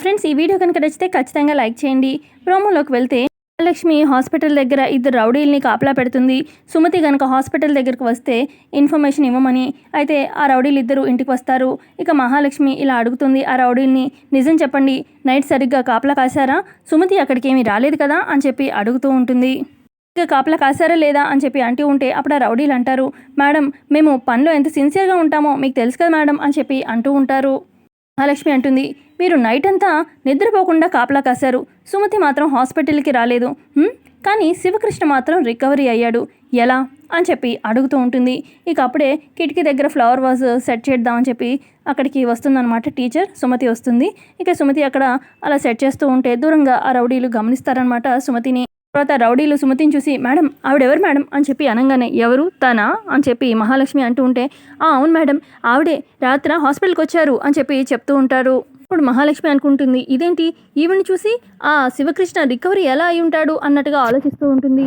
Friends ఈ video కనుక నచ్చితే ఖచ్చితంగా లైక్ చేయండి. ప్రోమోలోకి వెళ్తే లక్ష్మి హాస్పిటల్ దగ్గర ఇద్దరు రౌడీల్ని కాపలా పెడుతుంది. సుమతి గనక హాస్పిటల్ దగ్గరకు వస్తే ఇన్ఫర్మేషన్ ఇవ్వమని అయితే ఆ రౌడీలు ఇద్దరు ఇంటికి వస్తారు. ఇక మహాలక్ష్మి ఇలా అడుగుతుంది ఆ రౌడీల్ని నిజం చెప్పండి నైట్ సరిగ్గా కాపలా కాశారా? సుమతి అక్కడికి ఏమీ రాలేదు కదా? అని చెప్పి అడుగుతూ ఉంటుంది. ఇక కాపలా కాసారా లేదా? అని చెప్పి అంటూ ఉంటే అప్పుడు ఆ రౌడీలు అంటారు మేడం మేము పనిలో ఎంత సిన్సియర్గా ఉంటామో మీకు తెలుసు కదా మేడం అని చెప్పి అంటూ ఉంటారు. మహాలక్ష్మి అంటుంది మీరు నైట్ అంతా నిద్రపోకుండా కాపలా కాశారు. సుమతి మాత్రం హాస్పిటల్కి రాలేదు. కానీ శివకృష్ణ మాత్రం రికవరీ అయ్యాడు. ఎలా? అని చెప్పి అడుగుతూ ఉంటుంది. ఇక అప్పుడే కిటికీ దగ్గర ఫ్లవర్ వాజ్ సెట్ చేద్దామని చెప్పి అక్కడికి వస్తుందన్నమాట టీచర్. సుమతి వస్తుంది. ఇక సుమతి అక్కడ అలా సెట్ చేస్తూ ఉంటే దూరంగా ఆ రౌడీలు గమనిస్తారనమాట సుమతిని. తర్వాత రౌడీలు సుమతిని చూసి మేడం ఆవిడెవరు మేడం? అని చెప్పి అనగానే ఎవరు? తనా? అని చెప్పి మహాలక్ష్మి అంటూ ఉంటే "ఆ, అవును మేడం ఆవిడే రాత్ర హాస్పిటల్కి వచ్చారు అని చెప్పి చెప్తూ ఉంటారు. ఇప్పుడు మహాలక్ష్మి అనుకుంటుంది ఇదేంటి? ఈవిని చూసి ఆ శివకృష్ణ రికవరీ ఎలా అయి ఉంటాడు? అన్నట్టుగా ఆలోచిస్తూ ఉంటుంది.